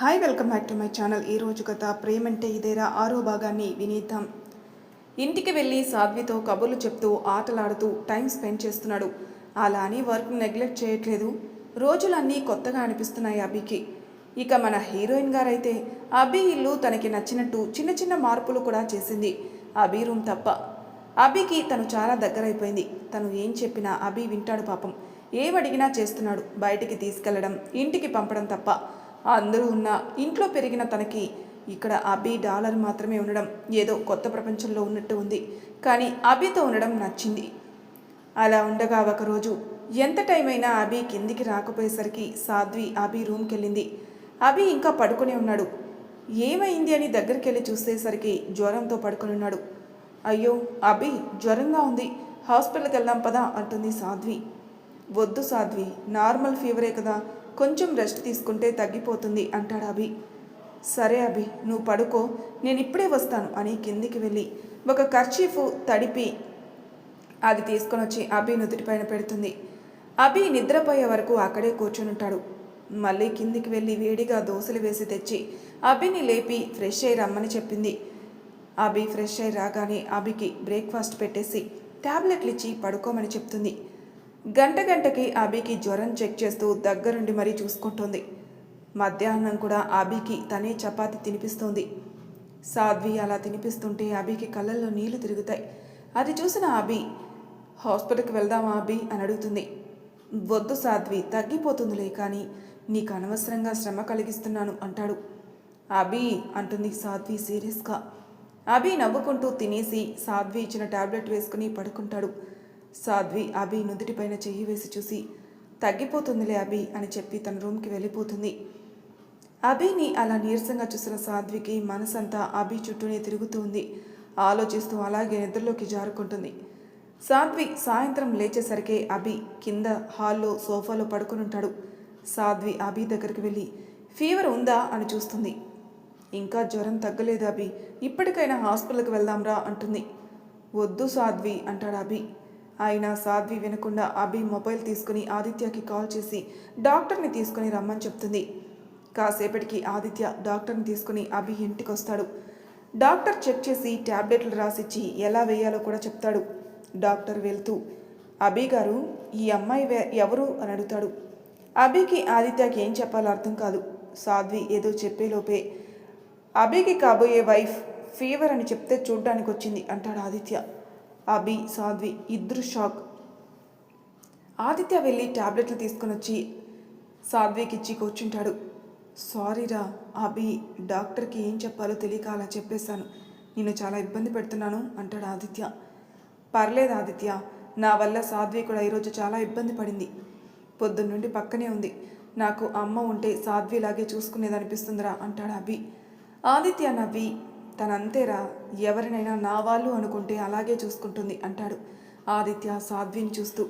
Hi welcome back to my channel. ఈ రోజు కథ ప్రేమంటే ఇదేరా ఆరో భాగాన్ని వినీద్దాం. ఇంటికి వెళ్ళి సాధ్వితో కబుర్లు చెప్తూ ఆటలాడుతూ టైం స్పెండ్ చేస్తున్నాడు. అలా అని వర్క్ నెగ్లెక్ట్ చేయట్లేదు. రోజులన్నీ కొత్తగా అనిపిస్తున్నాయి అభికి. ఇక మన హీరోయిన్ గారైతే అభి ఇల్లు తనకి నచ్చినట్టు చిన్న చిన్న మార్పులు కూడా చేసింది. అభి రూమ్ తప్ప. అభికి తను చాలా దగ్గరైపోయింది. తను ఏం చెప్పినా అభి వింటాడు పాపం. ఏమడిగినా చేస్తున్నాడు. బయటికి తీసుకెళ్ళడం ఇంటికి పంపడం తప్ప. అందరూ ఉన్న ఇంట్లో పెరిగిన తనకి ఇక్కడ అభి డాలర్ మాత్రమే ఉండడం ఏదో కొత్త ప్రపంచంలో ఉన్నట్టు ఉంది. కానీ అభితో ఉండడం నచ్చింది. అలా ఉండగా ఒకరోజు ఎంత టైం అయినా అభి కిందికి రాకపోయేసరికి సాధ్వి అభి రూమ్కి వెళ్ళింది అభి ఇంకా పడుకుని ఉన్నాడు. ఏమైంది అని దగ్గరికి వెళ్ళి చూసేసరికి జ్వరంతో పడుకుని ఉన్నాడు. అయ్యో అభి జ్వరంగా ఉంది. హాస్పిటల్కి వెళ్దాం పదా అంటుంది సాధ్వి. వద్దు సాధ్వి నార్మల్ ఫీవరే కదా. కొంచెం రెస్ట్ తీసుకుంటే తగ్గిపోతుంది అంటాడు అభి. సరే అభి నువ్వు పడుకో నేను ఇప్పుడే వస్తాను అని కిందికి వెళ్ళి ఒక కర్చీఫ్ తడిపి అది తీసుకొని వచ్చి అభి నుదుటిపైన పెడుతుంది. అభి నిద్రపోయే వరకు అక్కడే కూర్చుని ఉంటాడు మళ్ళీ కిందికి వెళ్ళి వేడిగా దోశలు వేసి తెచ్చి అభిని లేపి ఫ్రెష్ అయి రమ్మని చెప్పింది. అభి ఫ్రెష్ అయి రాగానే అభికి బ్రేక్ఫాస్ట్ పెట్టేసి ట్యాబ్లెట్లు ఇచ్చి పడుకోమని చెప్తుంది. గంట గంటకి అభికి జ్వరం చెక్ చేస్తూ దగ్గరుండి మరీ చూసుకుంటుంది. మధ్యాహ్నం కూడా అభికి తనే చపాతి తినిపిస్తోంది. సాధ్వి అలా తినిపిస్తుంటే అభికి కళ్ళల్లో నీళ్ళు తిరుగుతాయి. అది చూసిన అభి హాస్పిటల్కి వెళ్దామా అభి అని అడుగుతుంది. వద్దు సాధ్వి తగ్గిపోతుందిలే కానీ నీకు అనవసరంగా శ్రమ కలిగిస్తున్నాను అంటాడు. అభి అంటుంది సాధ్వి సీరియస్గా. అభి నవ్వుకుంటూ తినేసి సాధ్వి ఇచ్చిన టాబ్లెట్ వేసుకుని పడుకుంటాడు. సాధ్వి అభి నుదుటిపైన చెయ్యి వేసి చూసి తగ్గిపోతుందిలే అభి అని చెప్పి తన రూమ్కి వెళ్ళిపోతుంది. అభిని అలా నీరసంగా చూసిన సాధ్వికి మనసంతా అభి చుట్టూనే తిరుగుతూ ఉంది. ఆలోచిస్తూ అలాగే నిద్రలోకి జారుకుంటుంది. సాధ్వి సాయంత్రం లేచేసరికి అభి కింద హాల్లో సోఫాలో పడుకుని ఉంటాడు. సాధ్వి అభి దగ్గరికి వెళ్ళి ఫీవర్ ఉందా? అని చూస్తుంది. ఇంకా జ్వరం తగ్గలేదు అభి. ఇప్పటికైనా హాస్పిటల్కి వెళ్దాంరా అంటుంది. వద్దు సాధ్వి అంటాడు అభి. అయినా సాధ్వి వినకుండా అభి మొబైల్ తీసుకుని ఆదిత్యకి కాల్ చేసి డాక్టర్ని తీసుకుని రమ్మని చెప్తుంది. కాసేపటికి ఆదిత్య డాక్టర్ని తీసుకుని అభి ఇంటికి వస్తాడు డాక్టర్ చెక్ చేసి ట్యాబ్లెట్లు రాసిచ్చి ఎలా వేయాలో కూడా చెప్తాడు. డాక్టర్ వెళ్తూ అభి గారు ఈ అమ్మాయి ఎవరు? అని అడుగుతాడు. అభికి ఆదిత్యకి ఏం చెప్పాలో అర్థం కాదు. సాధ్వి ఏదో చెప్పేలోపే అభికి కాబోయే వైఫ్ ఫీవర్ అని చెప్తే చూడ్డానికి వచ్చింది అంటాడు ఆదిత్య. అభి సాధ్వి ఇద్దరు షాక్. ఆదిత్య వెళ్ళి టాబ్లెట్లు తీసుకొని వచ్చి సాధ్వికి ఇచ్చి కూర్చుంటాడు. సారీరా అభి డాక్టర్కి ఏం చెప్పాలో తెలియక అలా చెప్పేశాను. నేను చాలా ఇబ్బంది పెడుతున్నాను అంటాడు ఆదిత్య. పర్లేదు ఆదిత్య నా వల్ల సాధ్వి కూడా ఈరోజు చాలా ఇబ్బంది పడింది. పొద్దున్నుండి పక్కనే ఉంది. నాకు అమ్మ ఉంటే సాధ్విలాగే చూసుకునేది అనిపిస్తుందిరా అంటాడు అభి. ఆదిత్య నవ్వి తనంతేరా ఎవరినైనా నా వాళ్ళు అనుకుంటే అలాగే చూసుకుంటుంది అంటాడు ఆదిత్య సాధ్విని చూస్తూ.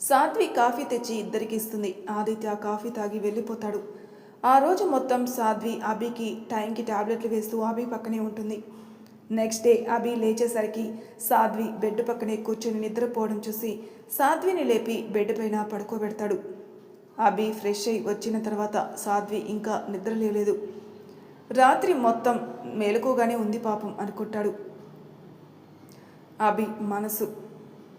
సాధ్వి కాఫీ తెచ్చి ఇద్దరికి ఇస్తుంది. ఆదిత్య కాఫీ తాగి వెళ్ళిపోతాడు. ఆ రోజు మొత్తం సాధ్వి అభికి టైంకి టాబ్లెట్లు వేస్తూ అభి పక్కనే ఉంటుంది. నెక్స్ట్ డే అభి లేచేసరికి సాధ్వి బెడ్ పక్కనే కూర్చొని నిద్రపోవడం చూసి సాధ్విని లేపి బెడ్ పైన పడుకోబెడతాడు. అభి ఫ్రెష్ అయి వచ్చిన తర్వాత సాధ్వి ఇంకా నిద్ర లేలేదు. రాత్రి మొత్తం మేలుకోగానే ఉంది పాపం అనుకుంటాడు అభి మనసు.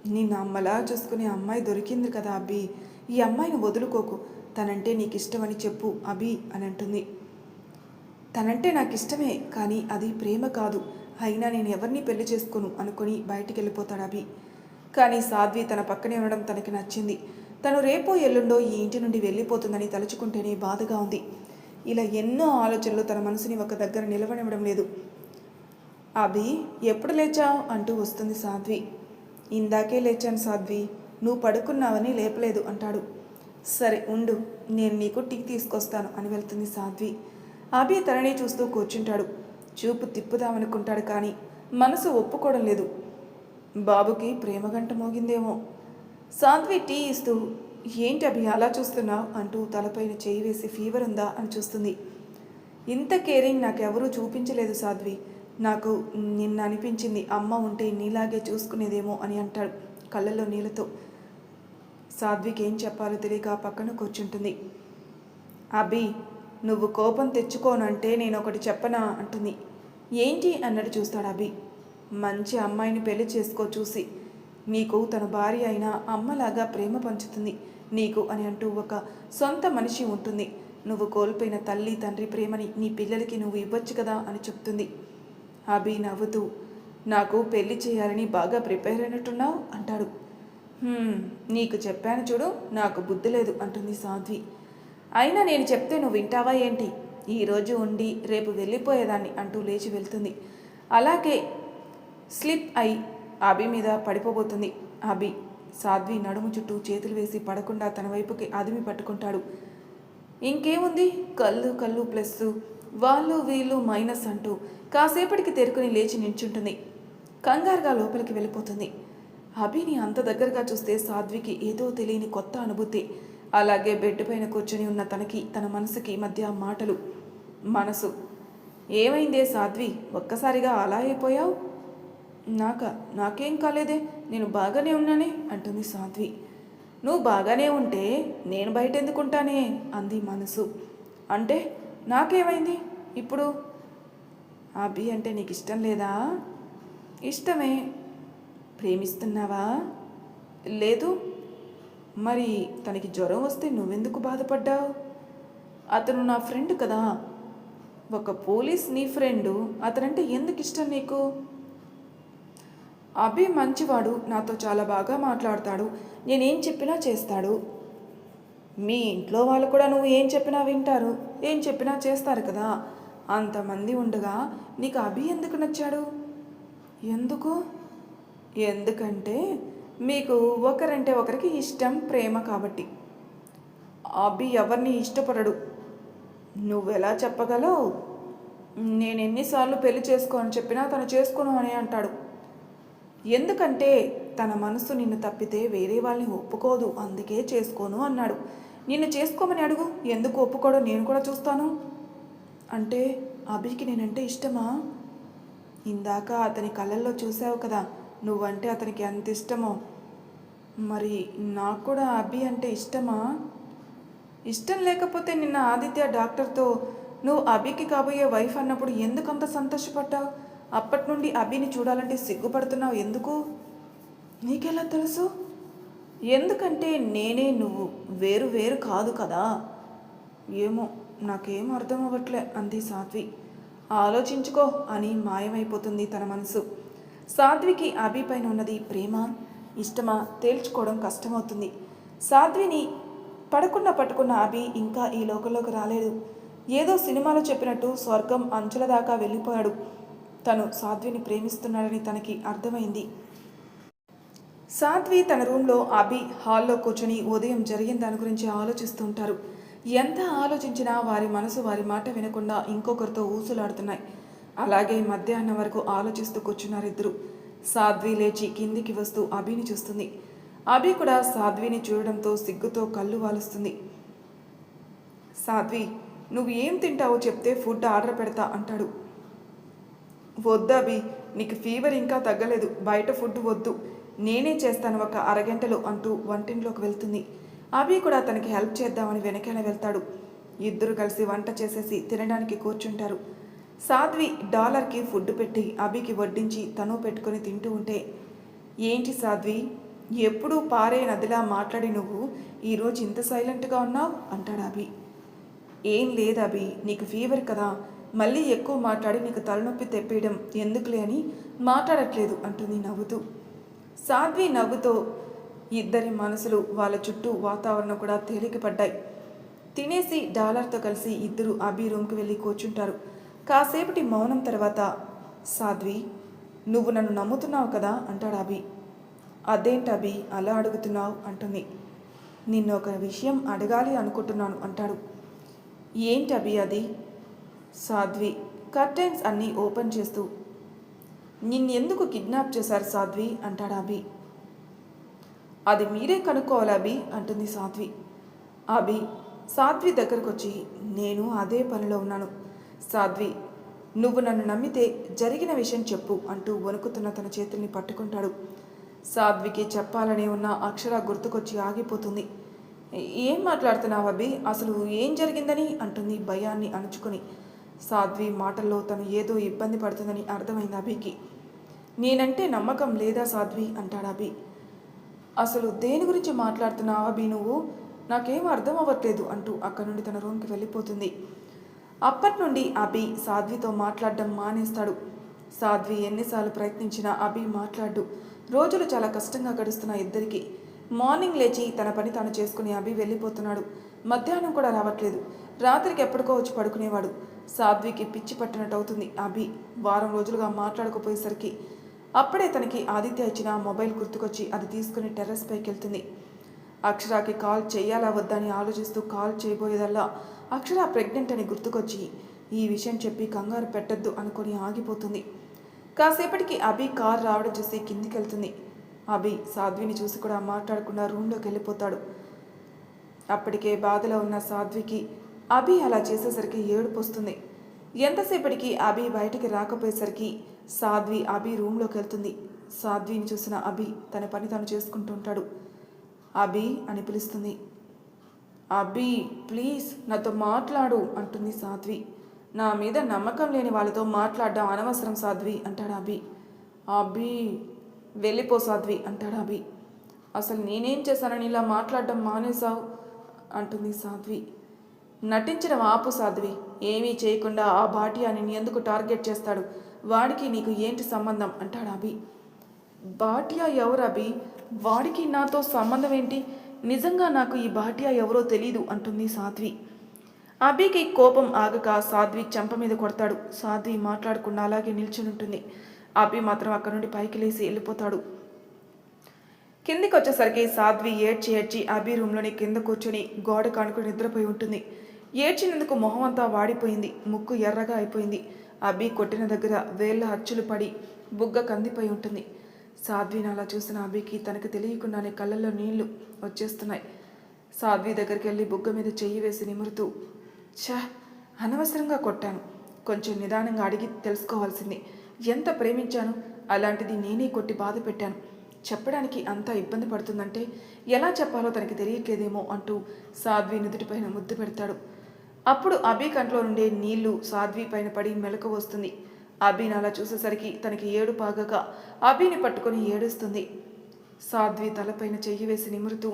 నిన్ను అమ్మలా చూసుకునే అమ్మాయి దొరికింది కదా అభి. ఈ అమ్మాయిని వదులుకోకు. తనంటే నీకు ఇష్టమని చెప్పు అభి అని అంటుంది. తనంటే నాకు ఇష్టమే కానీ అది ప్రేమ కాదు. అయినా నేను ఎవరిని పెళ్ళి చేసుకోను అనుకుని బయటికి వెళ్ళిపోతాడు అభి. కానీ సాధ్వి తన పక్కనే ఉండడం తనకి నచ్చింది. తను రేపో ఎల్లుండో ఈ ఇంటి నుండి వెళ్ళిపోతుందని తలుచుకుంటేనే బాధగా ఉంది. ఇలా ఎన్నో ఆలోచనలు తన మనసుని ఒక దగ్గర నిలవనివ్వడం లేదు. అభి ఎప్పుడు లేచావు? అంటూ వస్తుంది సాధ్వి. ఇందాకే లేచాను సాధ్వి. నువ్వు పడుకున్నావని లేపలేదు అంటాడు. సరే ఉండు. నేను నీకు టీ తీసుకొస్తాను అని వెళ్తుంది సాధ్వి. అభి తనని చూస్తూ కూర్చుంటాడు. చూపు తిప్పుదామనుకుంటాడు కానీ మనసు ఒప్పుకోవడం లేదు. బాబుకి ప్రేమగంట మోగిందేమో. సాధ్వి టీ ఇస్తూ ఏంటి అభి అలా చూస్తున్నావు? అంటూ తలపైన చేయి వేసి ఫీవర్ ఉందా అని చూస్తుంది. ఇంత కేరింగ్ నాకెవరూ చూపించలేదు సాధ్వి. నాకు నిన్న అనిపించింది అమ్మ ఉంటే నీలాగే చూసుకునేదేమో అని అంటాడు కళ్ళల్లో నీళ్ళతో. సాధ్వికి ఏం చెప్పాలో తెలియక పక్కన కూర్చుంటుంది. అభి నువ్వు కోపం తెచ్చుకోనంటే నేను ఒకటి చెప్పనా? అంటుంది. ఏంటి? అన్నట్టు చూస్తాడు అభి. మంచి అమ్మాయిని పెళ్ళి చేసుకో చూసి. నీకు తన భార్య అయిన అమ్మలాగా ప్రేమ పంచుతుంది. నీకు అని అంటూ ఒక సొంత మనిషి ఉంటుంది. నువ్వు కోల్పోయిన తల్లి తండ్రి ప్రేమని నీ పిల్లలకి నువ్వు ఇవ్వచ్చు కదా అని చెప్తుంది. అభి నవ్వుతూ నాకు పెళ్ళి చేయాలని బాగా ప్రిపేర్ అయినట్టున్నావు? అంటాడు. నీకు చెప్పాను చూడు నాకు బుద్ధి లేదు అంటుంది సాధ్వి. అయినా నేను చెప్తే నువ్వు వింటావా ఏంటి? ఈరోజు ఉండి రేపు వెళ్ళిపోయేదాన్ని అంటూ లేచి వెళ్తుంది. అలాగే స్లిప్ అయి అభి మీద పడిపోబోతుంది. అభి సాధ్వి నడుము చుట్టూ చేతులు వేసి పడకుండా తన వైపుకి అదిమి పట్టుకుంటాడు. ఇంకేముంది? కళ్ళు కళ్ళు ప్లస్ వాళ్ళు వీళ్ళు మైనస్ అంటూ కాసేపటికి తెరుకుని లేచి నించుంటుంది కంగారుగా లోపలికి వెళ్ళిపోతుంది. అభిని అంత దగ్గరగా చూస్తే సాధ్వికి ఏదో తెలియని కొత్త అనుభూతి. అలాగే బెడ్ పైన కూర్చొని ఉన్న తనకి తన మనసుకి మధ్య మాటలు. మనసు. ఏమైందే సాధ్వి? ఒక్కసారిగా అలా అయిపోయావు? నాక నాకేం కాలేదే? నేను బాగానే ఉన్నానే అంటుంది సాధ్వి. నువ్వు బాగానే ఉంటే నేను బయట ఎందుకుంటానే అంది మనసు. అంటే నాకేమైంది ఇప్పుడు? అభి అంటే నీకు ఇష్టం లేదా? ఇష్టమే. ప్రేమిస్తున్నావా? లేదు. మరి తనకి జ్వరం వస్తే నువ్వెందుకు బాధపడ్డావు? అతను నా ఫ్రెండ్ కదా. ఒక పోలీస్ నీ ఫ్రెండు. అతనంటే ఎందుకు ఇష్టం నీకు? అభి మంచివాడు నాతో చాలా బాగా మాట్లాడతాడు. నేనేం చెప్పినా చేస్తాడు. మీ ఇంట్లో వాళ్ళు కూడా నువ్వు ఏం చెప్పినా వింటారు. ఏం చెప్పినా చేస్తారు కదా. అంతమంది ఉండగా నీకు అభి ఎందుకు నచ్చాడు? ఎందుకు? ఎందుకంటే మీకు ఒకరంటే ఒకరికి ఇష్టం ప్రేమ కాబట్టి. అభి ఎవరిని ఇష్టపడడు. నువ్వెలా చెప్పగలవు? నేను ఎన్నిసార్లు పెళ్ళి చేసుకో అని చెప్పినా తను చేసుకోను అని అంటాడు. ఎందుకంటే తన మనసు నిన్ను తప్పితే వేరే వాళ్ళని ఒప్పుకోదు అందుకే చేసుకోను అన్నాడు. నిన్ను చేసుకోమని అడుగు ఎందుకు ఒప్పుకోడో నేను కూడా చూస్తాను. అంటే అభికి నేనంటే ఇష్టమా? ఇందాక అతని కళ్ళల్లో చూసావు కదా నువ్వంటే అతనికి ఎంత ఇష్టమో. మరి నాకు కూడా అభి అంటే ఇష్టమా? ఇష్టం లేకపోతే నిన్న ఆదిత్య డాక్టర్తో నువ్వు అభికి కాబోయే వైఫ్ అన్నప్పుడు ఎందుకు అంత సంతోషపడ్డావు? అప్పటి నుండి అభిని చూడాలంటే సిగ్గుపడుతున్నావు ఎందుకు? నీకెలా తెలుసు? ఎందుకంటే నేనే నువ్వు. వేరు వేరు కాదు కదా. ఏమో నాకేం అర్థం అవ్వట్లే అంది సాధ్వి. ఆలోచించుకో అని మాయమైపోతుంది తన మనసు. సాధ్వికి అభి పైన ఉన్నది ప్రేమ ఇష్టమా తేల్చుకోవడం కష్టమవుతుంది. సాధ్విని పడకుండా పట్టుకున్న అభి ఇంకా ఈ లోకంలోకి రాలేదు. ఏదో సినిమాలో చెప్పినట్టు స్వర్గం అంచుల దాకా వెళ్ళిపోయాడు. తను సాధ్విని ప్రేమిస్తున్నాడని తనకి అర్థమైంది. సాధ్వి తన రూమ్లో అభి హాల్లో కూర్చొని ఉదయం జరిగిన దాని గురించి ఆలోచిస్తూ ఉంటారు ఎంత ఆలోచించినా వారి మనసు వారి మాట వినకుండా ఇంకొకరితో ఊసులాడుతున్నాయి. అలాగే మధ్యాహ్నం వరకు ఆలోచిస్తూ కూర్చున్నారు ఇద్దరు సాధ్వి లేచి కిందికి వస్తూ అభిని చూస్తుంది. అభి కూడా సాధ్విని చూడడంతో సిగ్గుతో కళ్ళు వాలుస్తుంది. సాధ్వి నువ్వు ఏం తింటావో చెప్తే ఫుడ్ ఆర్డర్ పెడతా అంటాడు. వద్దు అభి నీకు ఫీవర్ ఇంకా తగ్గలేదు బయట ఫుడ్ వద్దు. నేనే చేస్తాను ఒక అరగంటలో అంటూ వంటింట్లోకి వెళ్తుంది. అభి కూడా తనకి హెల్ప్ చేద్దామని వెనకాల వెళ్తాడు. ఇద్దరు కలిసి వంట చేసేసి తినడానికి కూర్చుంటారు. సాధ్వి డాలర్కి ఫుడ్ పెట్టి అభికి వడ్డించి తను పెట్టుకొని తింటూ ఉంటే ఏంటి సాధ్వి ఎప్పుడూ పారే నదిలా మాట్లాడి నువ్వు? ఈరోజు ఇంత సైలెంట్గా ఉన్నావు? అంటాడు అభి. ఏం లేదు అభి నీకు ఫీవర్ కదా. మళ్ళీ ఎక్కువ మాట్లాడి నీకు తలనొప్పి తెప్పేయడం ఎందుకులే అని మాట్లాడట్లేదు అంటుంది నవ్వుతూ. సాధ్వి నవ్వుతో ఇద్దరి మనసులు వాళ్ళ చుట్టూ వాతావరణం కూడా తేలికపడ్డాయి తినేసి డాలర్తో కలిసి ఇద్దరు అభి రూమ్కి వెళ్ళి కూర్చుంటారు. కాసేపటి మౌనం తర్వాత సాధ్వి నువ్వు నన్ను నమ్ముతున్నావు కదా? అంటాడు అభి. అదేంటి అభి? అలా అడుగుతున్నావు? అంటుంది. నిన్ను ఒక విషయం అడగాలి అనుకుంటున్నాను అంటాడు. ఏంటి అభి అది? సాధ్వి కర్టెన్స్ అన్నీ ఓపెన్ చేస్తూ నిన్నెందుకు కిడ్నాప్ చేశారు సాధ్వి? అంటాడు అభి. అది మీరే కనుక్కోవాలి అభి? అంటుంది సాధ్వి. అభి సాధ్వి దగ్గరకు వచ్చి నేను అదే పనిలో ఉన్నాను. సాధ్వి నువ్వు నన్ను నమ్మితే జరిగిన విషయం చెప్పు అంటూ వణుకుతున్న తన చేతుల్ని పట్టుకుంటాడు. సాధ్వికి చెప్పాలనే ఉన్న అక్షర గుర్తుకొచ్చి ఆగిపోతుంది. ఏం మాట్లాడుతున్నావు అభి? అసలు ఏం జరిగిందని? అంటుంది భయాన్ని అణుచుకొని. సాధ్వి మాటల్లో తను ఏదో ఇబ్బంది పడుతుందని అర్థమైంది అభికి. నేనంటే నమ్మకం లేదా సాధ్వి? అంటాడు అభి. అసలు దేని గురించి మాట్లాడుతున్నావు అభి నువ్వు? నాకేం అర్థం అవ్వట్లేదు అంటూ అక్కడి నుండి తన రూమ్కి వెళ్ళిపోతుంది. అప్పటి నుండి అభి సాధ్వితో మాట్లాడడం మానేస్తాడు. సాధ్వి ఎన్నిసార్లు ప్రయత్నించినా అభి మాట్లాడు. రోజులు చాలా కష్టంగా గడుస్తున్న ఇద్దరికి. మార్నింగ్ లేచి తన పని తాను చేసుకుని అభి వెళ్ళిపోతున్నాడు. మధ్యాహ్నం కూడా రావట్లేదు. రాత్రికి ఎప్పటికో వచ్చి పడుకునేవాడు. సాధ్వికి పిచ్చి పట్టినట్టు అవుతుంది. అభి వారం రోజులుగా మాట్లాడకపోయేసరికి అప్పుడే తనకి ఆదిత్య ఇచ్చిన మొబైల్ గుర్తుకొచ్చి అది తీసుకుని టెర్రస్ పైకి వెళ్తుంది. అక్షరాకి కాల్ చేయాలా వద్దా అని ఆలోచిస్తూ కాల్ చేయబోయేదల్లా అక్షర ప్రెగ్నెంట్ అని గుర్తుకొచ్చి ఈ విషయం చెప్పి కంగారు పెట్టద్దు అనుకొని ఆగిపోతుంది. కాసేపటికి అభి కార్ రావడం చూసి కిందికి వెళ్తుంది. అభి సాధ్విని చూసి కూడా మాట్లాడకుండా రూమ్లోకి వెళ్ళిపోతాడు. అప్పటికే బాధలో ఉన్న సాధ్వికి అభి అలా చేసేసరికి ఏడుపు వస్తుంది. ఎంతసేపటికి అభి బయటికి రాకపోయేసరికి సాధ్వి అభి రూమ్లోకి వెళ్తుంది. సాధ్విని చూసిన అభి తన పని తను చేసుకుంటూ ఉంటాడు. అభి అని పిలుస్తుంది. అభి ప్లీజ్ నాతో మాట్లాడు అంటుంది సాధ్వి. నా మీద నమ్మకం లేని వాళ్ళతో మాట్లాడడం అనవసరం సాధ్వి అంటాడు అభి. అభి వెళ్ళిపో సాధ్వి అంటాడు అభి. అసలు నేనేం చేశానని ఇలా మాట్లాడడం మానేశావు? అంటుంది సాధ్వి. నటించడం ఆపు సాధ్వి. ఏమీ చేయకుండా ఆ భాటియాని ఎందుకు టార్గెట్ చేస్తాడు? వాడికి నీకు ఏంటి సంబంధం? అంటాడు అభి. భాటియా ఎవరు అభి? వాడికి నాతో సంబంధం ఏంటి? నిజంగా నాకు ఈ భాటియా ఎవరో తెలీదు అంటుంది సాధ్వి. అభికి కోపం ఆగక సాధ్వి చెంప మీద కొడతాడు. సాధ్వి మాట్లాడకుండా అలాగే నిల్చుని ఉంటుంది అభి మాత్రం అక్కడి నుండి పైకి లేచి వెళ్ళిపోతాడు. కిందికి వచ్చేసరికి సాధ్వి ఏడ్చి ఏడ్చి అభి రూమ్లోని కింద కూర్చొని గోడ కానుకుని నిద్రపోయి ఉంటుంది. ఏడ్చినందుకు మొహం అంతా వాడిపోయింది. ముక్కు ఎర్రగా అయిపోయింది. అబ్బి కొట్టిన దగ్గర వేళ్ళ అచ్చులు పడి బుగ్గ కందిపోయి ఉంటుంది. సాధ్విని అలా చూసిన అభికి తనకు తెలియకుండానే కళ్ళల్లో నీళ్ళు వచ్చేస్తున్నాయి. సాధ్వి దగ్గరికి వెళ్ళి బుగ్గ మీద చెయ్యి వేసి నిమురుతూ ఛా అనవసరంగా కొట్టాను. కొంచెం నిదానంగా అడిగి తెలుసుకోవాల్సింది. ఎంత ప్రేమించాను? అలాంటిది నేనే కొట్టి బాధ పెట్టాను. చెప్పడానికి అంత ఇబ్బంది పడుతుందంటే ఎలా చెప్పాలో తనకి తెలియట్లేదేమో అంటూ సాధ్వి నుదుటిపైన ముద్దు పెడతాడు. అప్పుడు అభి కంట్లో నుండే నీళ్ళు సాధ్వి పైన పడి మెలకు వస్తుంది. అభిని అలా చూసేసరికి తనకి ఏడు పాగక అభిని పట్టుకొని ఏడుస్తుంది. సాధ్వి తలపైన చెయ్యి వేసి నిమురుతూ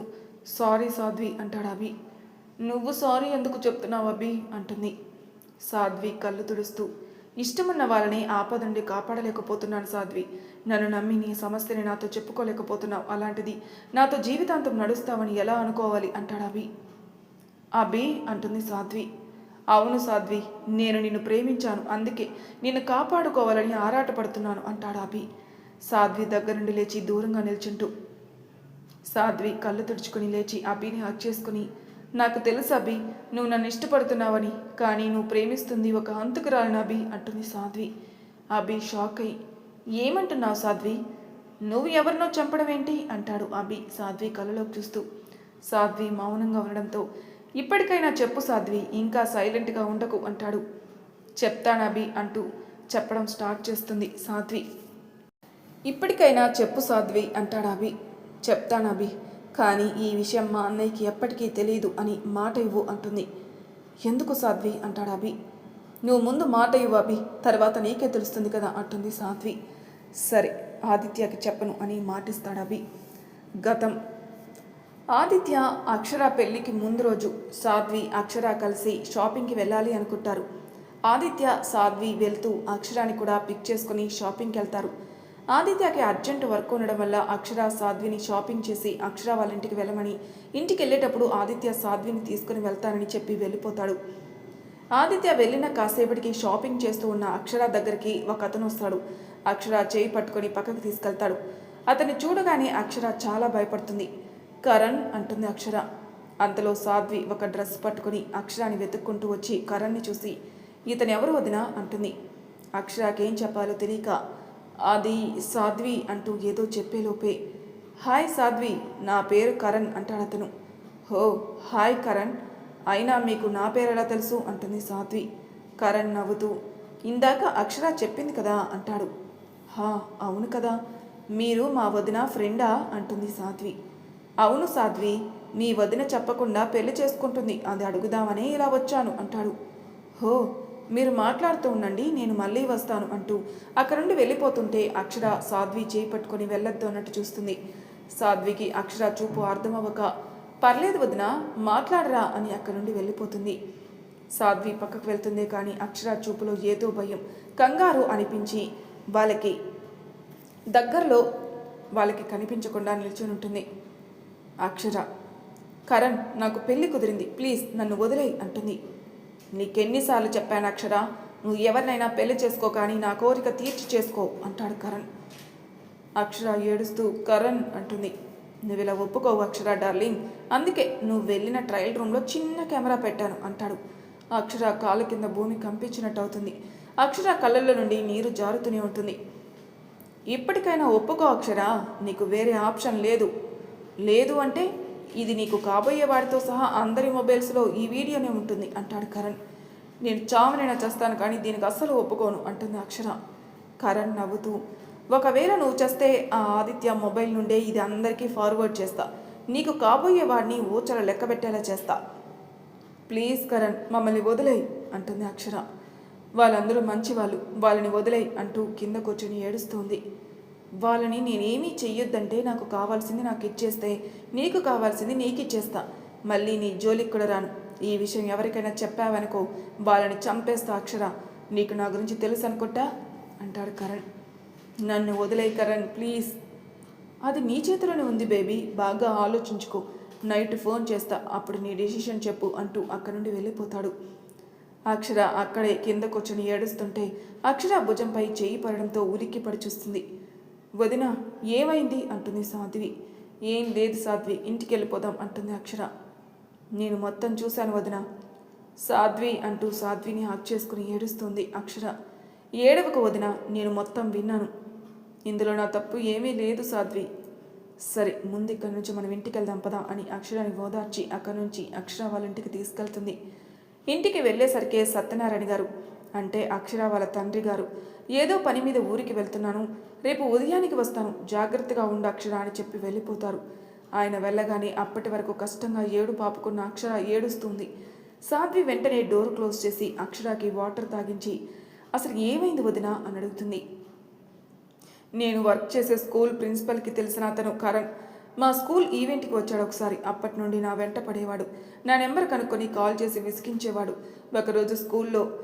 సారీ సాధ్వి అంటాడు అభి నువ్వు సారీ ఎందుకు చెప్తున్నావు అభి అంటుంది. సాధ్వి కళ్ళు తుడుస్తూ ఇష్టమున్న వాళ్ళని ఆపద నుండి కాపాడలేకపోతున్నాను సాధ్వి. నన్ను నమ్మి నీ సమస్యని నాతో చెప్పుకోలేకపోతున్నావు. అలాంటిది నాతో జీవితాంతం నడుస్తావని ఎలా అనుకోవాలి? అంటాడు అభి అభి అంటుంది సాధ్వి. అవును సాధ్వి నేను నిన్ను ప్రేమించాను అందుకే నిన్ను కాపాడుకోవాలని ఆరాటపడుతున్నాను అంటాడు అభి సాధ్వి దగ్గర నుండి లేచి దూరంగా నిల్చుంటూ సాధ్వి కళ్ళు తుడుచుకుని లేచి అభిని హక్ చేసుకుని నాకు తెలుసు అభి నువ్వు నన్ను ఇష్టపడుతున్నావని కానీ నువ్వు ప్రేమిస్తుంది ఒక హంతకురాలని అభి అంటుంది సాధ్వి. అభి షాక్ అయి ఏమంటున్నావు సాధ్వి? నువ్వు ఎవరినో చంపడం ఏంటి? అంటాడు అభి సాధ్వి కళ్ళలోకి చూస్తూ. సాధ్వి మౌనంగా ఉండడంతో ఇప్పటికైనా చెప్పు సాధ్వి ఇంకా సైలెంట్గా ఉండకు అంటాడు. చెప్తానబి అంటూ చెప్పడం స్టార్ట్ చేస్తుంది సాధ్వి. ఇప్పటికైనా చెప్పు సాధ్వి అంటాడు అభి. చెప్తాను అభి కానీ ఈ విషయం మా అన్నయ్యకి ఎప్పటికీ తెలియదు అని మాట ఇవ్వు అంటుంది. ఎందుకు సాధ్వి అంటాడు అభి. నువ్వు ముందు మాట ఇవ్వు అభి తర్వాత నీకే తెలుస్తుంది కదా అంటుంది సాధ్వి. సరే ఆదిత్యకి చెప్పను అని మాటిస్తాడు అభి. గతం ఆదిత్య అక్షర పెళ్ళికి ముందు రోజు సాధ్వి అక్షర కలిసి షాపింగ్కి వెళ్ళాలి అనుకుంటారు. ఆదిత్య సాధ్వి వెళ్తూ అక్షరాని కూడా పిక్ చేసుకుని షాపింగ్కి వెళ్తారు. ఆదిత్యకి అర్జెంట్ వర్క్ ఉండడం వల్ల అక్షర సాధ్విని షాపింగ్ చేసి అక్షర వాళ్ళ ఇంటికి వెళ్ళమని ఇంటికి వెళ్ళేటప్పుడు ఆదిత్య సాధ్విని తీసుకుని వెళ్తానని చెప్పి వెళ్ళిపోతాడు. ఆదిత్య వెళ్ళిన కాసేపటికి షాపింగ్ చేస్తూ ఉన్న అక్షర దగ్గరికి ఒక అతను వస్తాడు. అక్షర చేయి పట్టుకొని పక్కకు తీసుకెళ్తాడు. అతన్ని చూడగానే అక్షర చాలా భయపడుతుంది. కరణ్ అంటుంది అక్షర. అంతలో సాధ్వి ఒక డ్రెస్ పట్టుకొని అక్షరాన్ని వెతుక్కుంటూ వచ్చి కరణ్ని చూసి ఇతను ఎవరు వదినా? అంటుంది. అక్షరాకేం చెప్పాలో తెలియక అది సాధ్వి అంటూ ఏదో చెప్పేలోపే హాయ్ సాధ్వి నా పేరు కరణ్ అంటాడు అతను. హో హాయ్ కరణ్ అయినా మీకు నా పేరు ఎలా తెలుసు? అంటుంది సాధ్వి. కరణ్ నవ్వుతూ ఇందాక అక్షర చెప్పింది కదా అంటాడు. హా అవును కదా మీరు మా వదిన ఫ్రెండా? అంటుంది సాధ్వి. అవును సాధ్వి మీ వదిన చెప్పకుండా పెళ్ళి చేసుకుంటుంది. అది అడుగుదామనే ఇలా వచ్చాను అంటాడు. హో మీరు మాట్లాడుతూ ఉండండి నేను మళ్ళీ వస్తాను అంటూ అక్కడ నుండి వెళ్ళిపోతుంటే అక్షర సాధ్వి చేయి పట్టుకొని వెళ్ళొద్దు అన్నట్టు చూస్తుంది. సాధ్వికి అక్షర చూపు అర్థమవ్వక పర్లేదు వదిన మాట్లాడరా అని అక్కడ నుండి వెళ్ళిపోతుంది. సాధ్వి పక్కకు వెళ్తుందే కానీ అక్షర చూపులో ఏదో భయం కంగారు అనిపించి వాళ్ళకి దగ్గరలో వాళ్ళకి కనిపించకుండా నిల్చొని ఉంటుంది. అక్షర. కరణ్ నాకు పెళ్ళి కుదిరింది. ప్లీజ్ నన్ను వదిలేయి అంటుంది. నీకెన్నిసార్లు చెప్పాను అక్షర నువ్వు ఎవరినైనా పెళ్ళి చేసుకో కానీ నా కోరిక తీర్చి చేసుకో అంటాడు కరణ్. అక్షర ఏడుస్తూ కరణ్ అంటుంది. నువ్వు ఇలా ఒప్పుకోవు అక్షర డార్లింగ్. అందుకే నువ్వు వెళ్ళిన ట్రయల్ రూమ్లో చిన్న కెమెరా పెట్టాను అంటాడు. అక్షర కాలు కింద భూమి కంపించినట్టు అవుతుంది అక్షర కళ్ళల్లో నుండి నీరు జారుతూనే ఉంటుంది. ఇప్పటికైనా ఒప్పుకో అక్షర నీకు వేరే ఆప్షన్ లేదు. లేదు అంటే ఇది నీకు కాబోయే వాడితో సహా అందరి మొబైల్స్లో ఈ వీడియోనే ఉంటుంది అంటాడు కరణ్. నేను చావనైనా చేస్తాను కానీ దీనికి అస్సలు ఒప్పుకోను అంటుంది అక్షర. కరణ్ నవ్వుతూ ఒకవేళ నువ్వు చేస్తే ఆ ఆదిత్య మొబైల్ నుండే ఇది అందరికీ ఫార్వర్డ్ చేస్తా. నీకు కాబోయే వాడిని ఊచల లెక్క పెట్టేలా చేస్తా. ప్లీజ్ కరణ్ మమ్మల్ని వదిలేయి అంటుంది అక్షర. వాళ్ళందరూ మంచివాళ్ళు వాళ్ళని వదిలేయి అంటూ కింద కూర్చొని ఏడుస్తోంది. వాళ్ళని నేనేమీ చెయ్యొద్దంటే నాకు కావాల్సింది నాకు ఇచ్చేస్తే నీకు కావాల్సింది నీకు ఇచ్చేస్తా. మళ్ళీ నీ జోలికి కూడా రాను. ఈ విషయం ఎవరికైనా చెప్పావనుకో వాళ్ళని చంపేస్తా అక్షర. నీకు నా గురించి తెలుసు అనుకుంటా అంటాడు కరణ్. నన్ను వదిలే కరణ్ ప్లీజ్. అది నీ చేతిలోనే ఉంది బేబీ. బాగా ఆలోచించుకో. నైట్ ఫోన్ చేస్తా. అప్పుడు నీ డెసిషన్ చెప్పు అంటూ అక్కడి నుండి వెళ్ళిపోతాడు. అక్షర అక్కడే కింద కూర్చొని ఏడుస్తుంటే అక్షర భుజంపై చేయి పడడంతో ఉలిక్కి పడి చూస్తుంది. వదిన ఏమైంది? అంటుంది సాధ్వి. ఏం లేదు సాధ్వి ఇంటికి వెళ్ళిపోదాం అంటుంది అక్షర. నేను మొత్తం చూశాను వదిన. సాధ్వి అంటూ సాధ్విని హక్ చేసుకుని ఏడుస్తుంది అక్షర. ఏడవకు వదిన నేను మొత్తం విన్నాను. ఇందులో నా తప్పు ఏమీ లేదు సాధ్వి. సరే ముందు ఇక్కడి నుంచి మనం ఇంటికి వెళ్దాం పదా అని అక్షరాన్ని ఓదార్చి అక్కడి నుంచి అక్షర వాళ్ళ ఇంటికి తీసుకెళ్తుంది. ఇంటికి వెళ్ళేసరికే సత్యనారాయణ గారు అంటే అక్షర వాళ్ళ తండ్రి గారు ఏదో పని మీద ఊరికి వెళ్తున్నాను. రేపు ఉదయానికి వస్తాను. జాగ్రత్తగా ఉండు అక్షర అని చెప్పి వెళ్ళిపోతారు. ఆయన వెళ్ళగానే అప్పటి వరకు కష్టంగా ఏడు పాపుకున్న అక్షర ఏడుస్తుంది. సాధ్వి వెంటనే డోర్ క్లోజ్ చేసి అక్షరాకి వాటర్ తాగించి అసలు ఏమైంది వదినా? అని అడుగుతుంది. నేను వర్క్ చేసే స్కూల్ ప్రిన్సిపల్కి తెలిసిన అతను కరణ్. మా స్కూల్ ఈవెంట్కి వచ్చాడు ఒకసారి. అప్పటి నుండి నా వెంట పడేవాడు. నా నెంబర్ కనుక్కొని కాల్ చేసి విసిగించేవాడు. ఒకరోజు స్కూల్లో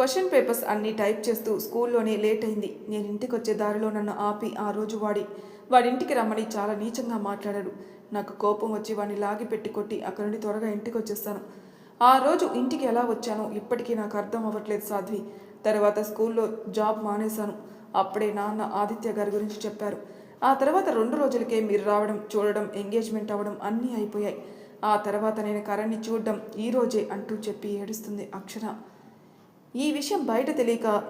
క్వశ్చన్ పేపర్స్ అన్నీ టైప్ చేస్తూ స్కూల్లోనే లేట్ అయింది. నేను ఇంటికి వచ్చే దారిలో నన్ను ఆపి ఆ రోజు వాడి వాడింటికి రమ్మని చాలా నీచంగా మాట్లాడాడు. నాకు కోపం వచ్చి వాడిని లాగి పెట్టి కొట్టి అక్కడి నుండి త్వరగా ఇంటికి వచ్చేస్తాను ఆ రోజు ఇంటికి ఎలా వచ్చానో ఇప్పటికీ నాకు అర్థం అవ్వట్లేదు సాధ్వి. తర్వాత స్కూల్లో జాబ్ మానేశాను. అప్పుడే నాన్న ఆదిత్య గారి గురించి చెప్పారు. ఆ తర్వాత రెండు రోజులకే మీరు రావడం చూడడం ఎంగేజ్మెంట్ అవ్వడం అన్నీ అయిపోయాయి. ఆ తర్వాత నేను కరణ్ని చూడడం ఈ రోజే అంటూ చెప్పి ఏడుస్తుంది అక్షర. ఈ విషయం బయట తెలియక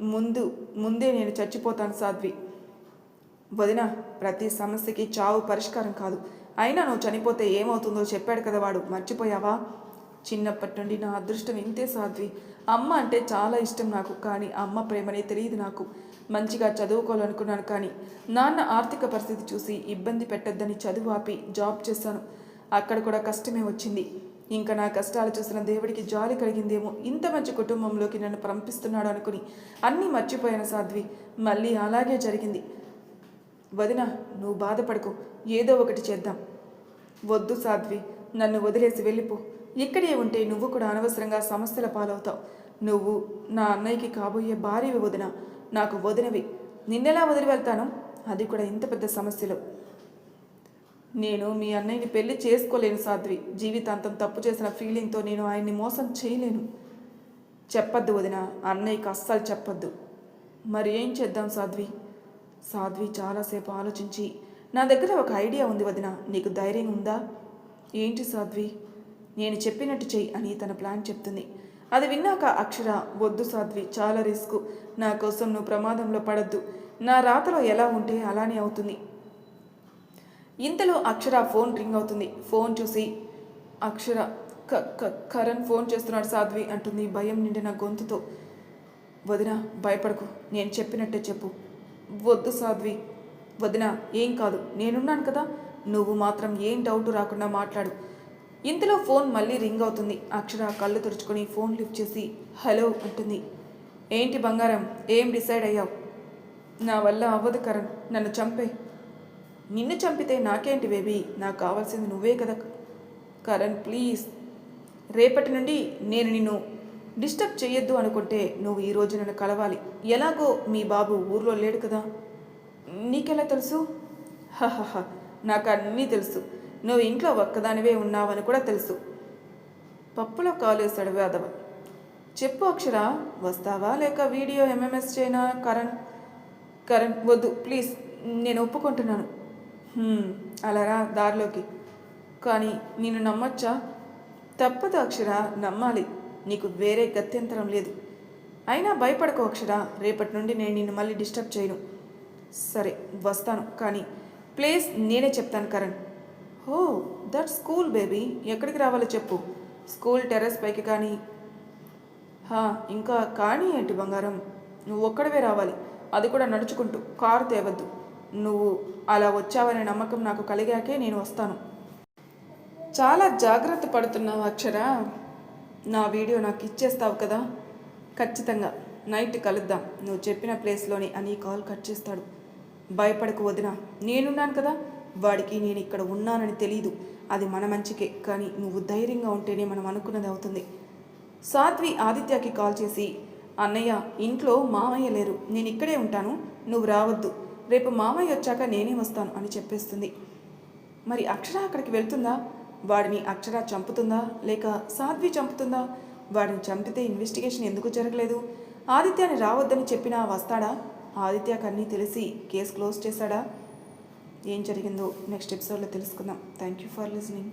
ముందు ముందే నేను చచ్చిపోతాను సాధ్వి. వదిన ప్రతి సమస్యకి చావు పరిష్కారం కాదు. అయినా నువ్వు చనిపోతే ఏమవుతుందో చెప్పాడు కదా వాడు. మర్చిపోయావా? చిన్నప్పటి నుండి నా అదృష్టం ఇంతే సాధ్వి. అమ్మ అంటే చాలా ఇష్టం నాకు కానీ అమ్మ ప్రేమనే తెలియదు నాకు. మంచిగా చదువుకోవాలనుకున్నాను కానీ నాన్న ఆర్థిక పరిస్థితి చూసి ఇబ్బంది పెట్టొద్దని చదువు ఆపి జాబ్ చేశాను. అక్కడ కూడా కష్టమే వచ్చింది. ఇంకా నా కష్టాలు చూసిన దేవుడికి జాలి కలిగిందేమో ఇంత మంచి కుటుంబంలోకి నన్ను పంపిస్తున్నాడు అనుకుని అన్నీ మర్చిపోయాను సాధ్వి. మళ్ళీ అలాగే జరిగింది. వదిన నువ్వు బాధపడకు. ఏదో ఒకటి చేద్దాం. వద్దు సాధ్వి. నన్ను వదిలేసి వెళ్ళిపో. ఇక్కడే ఉంటే నువ్వు కూడా అనవసరంగా సమస్యల పాలవుతావు. నువ్వు నా అన్నయ్యకి కాబోయే భార్యవి వదిన. నాకు వదినవి. నిన్నెలా వదిలి వెళ్తాను? అది కూడా ఇంత పెద్ద సమస్యలు. నేను మీ అన్నయ్యని పెళ్ళి చేసుకోలేను సాధ్వి. జీవితాంతం తప్పు చేసిన ఫీలింగ్తో నేను ఆయన్ని మోసం చేయలేను. చెప్పద్దు వదిన అన్నయ్యకి అస్సలు చెప్పద్దు. మరి ఏం చేద్దాం సాధ్వి? సాధ్వి చాలాసేపు ఆలోచించి నా దగ్గర ఒక ఐడియా ఉంది వదిన నీకు ధైర్యం ఉందా? ఏంటి సాధ్వి? నేను చెప్పినట్టు చెయ్యి అని తన ప్లాన్ చెప్తుంది. అది విన్నాక అక్షర వద్దు సాధ్వి చాలా రిస్క్ నా కోసం నువ్వు ప్రమాదంలో పడద్దు. నా రాతలో ఎలా ఉంటే అలానే అవుతుంది. ఇంతలో అక్షర ఫోన్ రింగ్ అవుతుంది. ఫోన్ చూసి అక్షర క కరణ్ ఫోన్ చేస్తున్నాడు సాధ్వి అంటుంది భయం నిండిన గొంతుతో. వదిన భయపడకు నేను చెప్పినట్టే చెప్పు. వద్దు సాధ్వి వదిన ఏం కాదు నేనున్నాను కదా నువ్వు మాత్రం ఏం డౌట్ రాకుండా మాట్లాడు. ఇంతలో ఫోన్ మళ్ళీ రింగ్ అవుతుంది. అక్షర కళ్ళు తుడుచుకొని ఫోన్ లిఫ్ట్ చేసి హలో అంటుంది. ఏంటి బంగారం ఏం డిసైడ్ అయ్యావు? నా వల్ల అవ్వదు కరణ్ నన్ను చంపే నిన్ను చంపితే నాకేంటి బేబీ? నాకు కావాల్సింది నువ్వే కదా కరణ్ ప్లీజ్. రేపటి నుండి నేను నిన్ను డిస్టర్బ్ చేయొద్దు అనుకుంటే నువ్వు ఈరోజు నన్ను కలవాలి. ఎలాగో మీ బాబు ఊర్లో లేడు కదా. నీకెలా తెలుసు? హహహ నాకు అన్నీ తెలుసు. నువ్వు ఇంట్లో ఒక్కదానివే ఉన్నావని కూడా తెలుసు. పప్పులో కాలేశాడు వేదవ చెప్పు అక్షర వస్తావా లేక వీడియో ఎంఎంఎస్ చేయనా కరణ్? కరణ్ వద్దు ప్లీజ్. నేను ఒప్పుకుంటున్నాను. అలారా దారిలోకి. కానీ నేను నమ్మొచ్చా? తప్పదు అక్షర నమ్మాలి. నీకు వేరే గత్యంతరం లేదు. అయినా భయపడకు అక్షర రేపటి నుండి నేను నిన్ను మళ్ళీ డిస్టర్బ్ చేయను. సరే వస్తాను. కానీ ప్లేస్ నేనే చెప్తాను Karan. Oh that school baby. ఎక్కడికి రావాలో చెప్పు. స్కూల్ టెర్రస్ పైకి కానీ. హా, ఇంకా కానీ ఏంటి బంగారం? నువ్వు ఒక్కడవే రావాలి. అది కూడా నడుచుకుంటూ. కారు తేవద్దు. నువ్వు అలా వచ్చావనే నమ్మకం నాకు కలిగాకే నేను వస్తాను. చాలా జాగ్రత్త పడుతున్నావు అక్షర. నా వీడియో నాకు ఇచ్చేస్తావు కదా. ఖచ్చితంగా. నైట్ కలుద్దాం. నువ్వు చెప్పిన ప్లేస్లోని అని కాల్ కట్ చేస్తాడు. భయపడకు వదిన. నేనున్నాను కదా. వాడికి నేను ఇక్కడ ఉన్నానని తెలీదు. అది మన మంచికే. కానీ నువ్వు ధైర్యంగా ఉంటేనే మనం అనుకున్నది అవుతుంది. సాత్వి ఆదిత్యకి కాల్ చేసి అన్నయ్య ఇంట్లో మామయ్య లేరు. నేను ఇక్కడే ఉంటాను. నువ్వు రావద్దు. రేపు మామయ్య వచ్చాక నేనే వస్తాను అని చెప్పేస్తుంది. మరి అక్షర అక్కడికి వెళ్తుందా? వాడిని అక్షర చంపుతుందా? లేక సాధ్వి చంపుతుందా? వాడిని చంపితే ఇన్వెస్టిగేషన్ ఎందుకు జరగలేదు? ఆదిత్యాన్ని రావద్దని చెప్పినా వస్తాడా? ఆదిత్యకు తెలిసి కేసు క్లోజ్ చేశాడా? ఏం జరిగిందో నెక్స్ట్ ఎపిసోడ్లో తెలుసుకుందాం. Thank you for listening